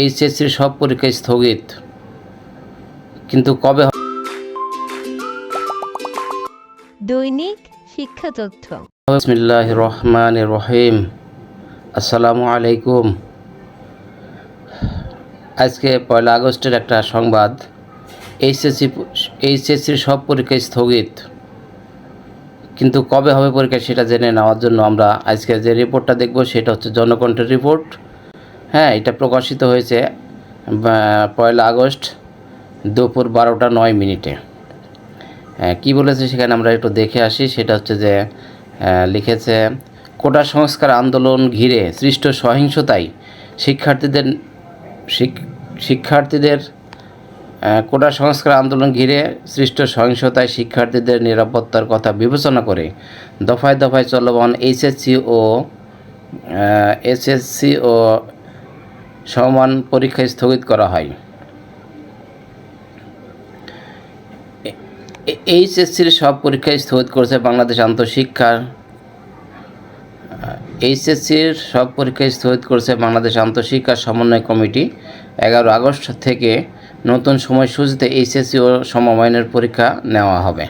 এইচএসসির সব পরীক্ষা স্থগিত। কিন্তু কবে দৈনিক শিক্ষা তথ্য। বিসমিল্লাহ রহমান রহিম। আসসালামু আলাইকুম আজকে পয়লা আগস্টের একটা সংবাদ। এইচএসসি এইচএসসির সব পরীক্ষা স্থগিত। কিন্তু কবে হবে পরীক্ষা সেটা জেনে নেওয়ার জন্য আমরা আজকে যে রিপোর্টটা দেখব সেটা হচ্ছে জনকণ্ঠের রিপোর্ট। হ্যাঁ এটা প্রকাশিত হয়েছে পয়লা আগস্ট দুপুর বারোটা নয় মিনিটে। কি বলেছে সেখানে আমরা একটু দেখে আসি। সেটা হচ্ছে যে লিখেছে, কোটা সংস্কার আন্দোলন ঘিরে সৃষ্ট সহিংসতায় শিক্ষার্থীদের শিক্ষার্থীদের কোটা সংস্কার আন্দোলন ঘিরে সৃষ্ট সহিংসতায় শিক্ষার্থীদের নিরাপত্তার কথা বিবেচনা করে দফায় দফায় চলমান এইচএসসি ও এসএসসি ও সমান পরীক্ষা স্থগিত করা হয়। এইচএসসির সব পরীক্ষা স্থগিত করেছে বাংলাদেশ আন্তঃশিক্ষা এইচএসসির সব পরীক্ষা স্থগিত করেছে বাংলাদেশ আন্তঃশিক্ষা সমন্বয় কমিটি। এগারো আগস্ট থেকে নতুন সময়সূচিতে এইচএসসি ও সমমানের পরীক্ষা নেওয়া হবে।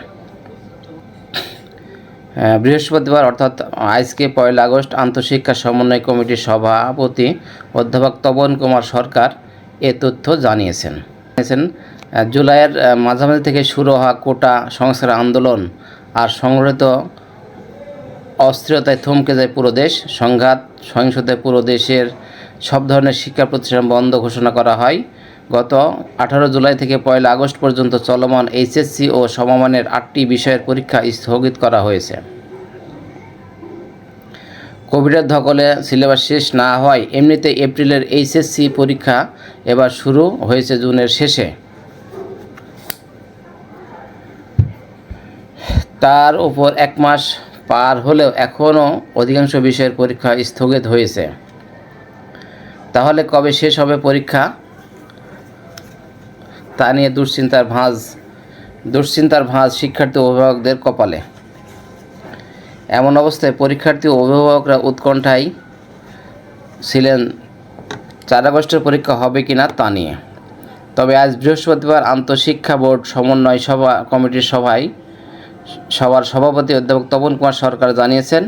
বৃহস্পতিবার, অর্থাৎ, আজকে পয়লা আগস্ট, আন্তঃশিক্ষা সমন্বয় কমিটির সভাপতি অধ্যাপক তপন কুমার সরকার এ তথ্য জানিয়েছেন। জানিয়েছেন জুলাইয়ের মাঝামাঝি থেকে শুরু হওয়া কোটা সংস্কার আন্দোলন আর সংগঠিত অস্থিরতায় থমকে যায় পুরো দেশ, সংঘাত, সহিংসতায় পুরো দেশের সব ধরনের শিক্ষা প্রতিষ্ঠান বন্ধ ঘোষণা করা হয়। গত আঠারো জুলাই থেকে পয়লা আগস্ট পর্যন্ত চলমান এইচএসসি ও সমমানের আটটি বিষয়ের পরীক্ষা স্থগিত করা হয়েছে। কোভিডের ধকলে সিলেবাস শেষ না হয় এমনিতে এপ্রিলের এইচএসসি পরীক্ষা এবার শুরু হয়েছে জুনের শেষে। তার উপর এক মাস পার হলেও এখনও অধিকাংশ বিষয়ের পরীক্ষা স্থগিত হয়েছে। তাহলে কবে শেষ হবে পরীক্ষা? তা নিয়ে দুশ্চিন্তার ভাঁজ দুশ্চিন্তার ভাঁজ শিক্ষার্থী অভিভাবকদের কপালে। এমন অবস্থায় পরীক্ষার্থী অভিভাবকরা উৎকণ্ঠায় ছিলেন চার আগস্টের পরীক্ষা হবে কিনা তা নিয়ে। তবে আজ বৃহস্পতিবার আন্তঃশিক্ষা বোর্ড সমন্বয় সভা, কমিটির সভায় সভার সভাপতি অধ্যাপক তপন কুমার সরকার জানিয়েছেন,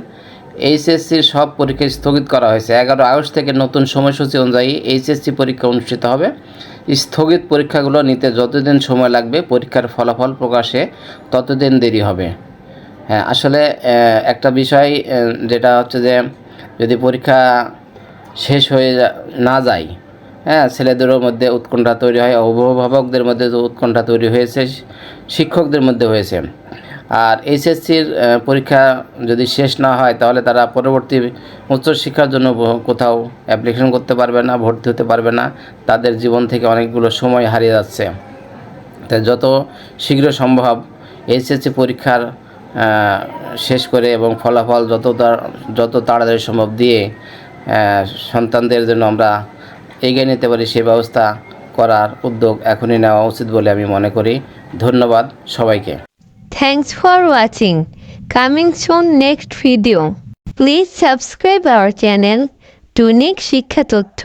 এইচএসসির সব পরীক্ষা স্থগিত করা হয়েছে। এগারো আগস্ট থেকে নতুন সময়সূচি অনুযায়ী এইচএসসি পরীক্ষা অনুষ্ঠিত হবে। স্থগিত পরীক্ষাগুলো নিতে যতদিন সময় লাগবে, পরীক্ষার ফলাফল প্রকাশে ততদিন দেরি হবে। হ্যাঁ আসলে একটা বিষয় যেটা হচ্ছে যে, যদি পরীক্ষা শেষ হয়ে না যায় হ্যাঁ ছেলেদেরও মধ্যে উৎকণ্ঠা তৈরি হয়, অভিভাবকদের মধ্যে যে উৎকণ্ঠা তৈরি হয়েছে, শিক্ষকদের মধ্যে হয়েছে। আর এইচএসসির পরীক্ষা যদি শেষ না হয়, তাহলে তারা পরবর্তী উচ্চশিক্ষার জন্য কোথাও অ্যাপ্লিকেশন করতে পারবে না, ভর্তি হতে পারবে না। তাদের জীবন থেকে অনেকগুলো সময় হারিয়ে যাচ্ছে। তাই যত শীঘ্র সম্ভব এইচএসসি পরীক্ষার শেষ করে এবং ফলাফল যত যত তাড়াতাড়ি সম্ভব দিয়ে সন্তানদের জন্য আমরা এগিয়ে নিতে পারি সেই ব্যবস্থা করার উদ্যোগ এখনই নেওয়া উচিত বলে আমি মনে করি। ধন্যবাদ সবাইকে। Thanks for watching. Coming soon next video. Please subscribe our channel দৈনিক শিক্ষা তথ্য